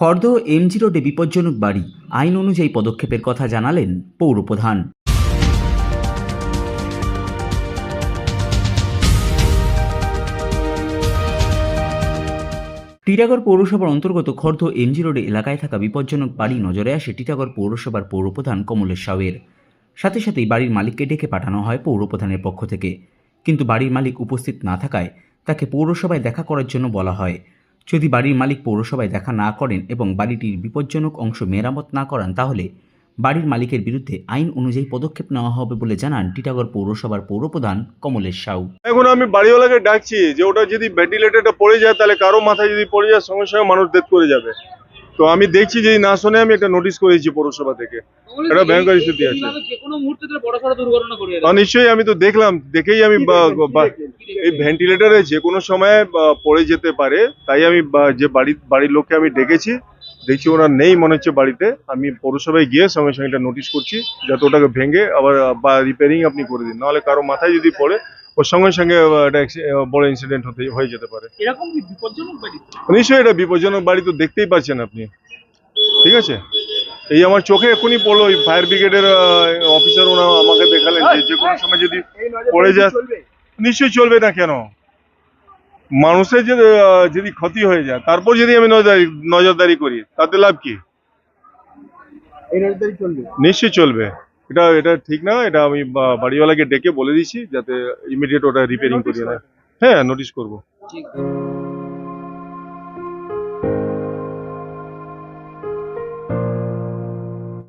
খর্দ MG রোডে বিপজ্জনক বাড়ি, আইন অনুযায়ী পদক্ষেপের কথা জানালেন পৌরপ্রধান। টিটাগড় পৌরসভার অন্তর্গত খর্দ এমজি রোডে এলাকায় থাকা বিপজ্জনক বাড়ি নজরে আসে টিটাগড় পৌরসভার পৌরপ্রধান কমলেশ সাউয়ের। সাথে সাথেই বাড়ির মালিককে ডেকে পাঠানো হয় পৌরপ্রধানের পক্ষ থেকে। কিন্তু বাড়ির মালিক উপস্থিত না থাকায় তাকে পৌরসভায় দেখা করার জন্য বলা হয়। যদি বাড়ির মালিক পৌরসভায় দেখা না করেন এবং বাড়িটির বিপজ্জনক অংশ মেরামত না করান, তাহলে বাড়ির মালিকের বিরুদ্ধে আইন অনুযায়ী পদক্ষেপ নেওয়া হবে বলে জানান টিটাগড় পৌরসভার পৌরপ্রধান কমলেশ সাউ। এখন আমি বাড়িওয়ালাকে ডাকছি যে ওটা যদি ভেন্টিলেটরটা পড়ে যায়, তাহলে কারও মাথায় যদি পড়ে যায়, সঙ্গে সঙ্গে মানুষ ডেথ করে যাবে। তো আমি দেখছি যে না শুনে আমি একটা নোটিশ করেছি পৌরসভা থেকে। এটা ভয়ঙ্কর স্থিতি আছে। নিশ্চয়ই আমি তো দেখলাম দেখেই আমি এই ভেন্টিলেটরে যে কোনো সময় পড়ে যেতে পারে তাই আমি যে বাড়ি বাড়ির লোককে আমি ডেকেছি দেখছি ওরা নেই মনে হচ্ছে বাড়িতে আমি পৌরসভায় গিয়ে সঙ্গে সঙ্গে একটা নোটিশ করছি যাতে ওটাকে ভেঙে আবার বা রিপেয়ারিং আপনি করে দিন নাহলে কারও মাথায় যদি পড়ে ওর সঙ্গে সঙ্গে একটা বড় ইনসিডেন্ট হতে হয়ে যেতে পারে। এরকম কি বিপজ্জনক বাড়ি? নিশ্চয়ই এটা বিপজ্জনক বাড়ি তো দেখতেই পাচ্ছেন আপনি। ঠিক আছে? এই আমার চোখে এখনই পড়ল ওই ফায়ার ব্রিগেডের অফিসার ওরা আমাকে দেখালেন যে যে কোনো সময় যদি পড়ে যায় নিশ্চয়ই চলবে না কেন? মানুষের যদি আহ, যদি ক্ষতি হয়ে যায় তারপর যদি আমি নজরদারি নজরদারি করি তাতে লাভ কি? নিশ্চয়ই চলবে। এটা এটা ঠিক না এটা আমি বাড়িওয়ালাকে ডেকে বলে দিছি যাতে ইমিডিয়েট ওটা রিপেয়ারিং করে নেয়। হ্যাঁ নোটিশ করব। ঠিক।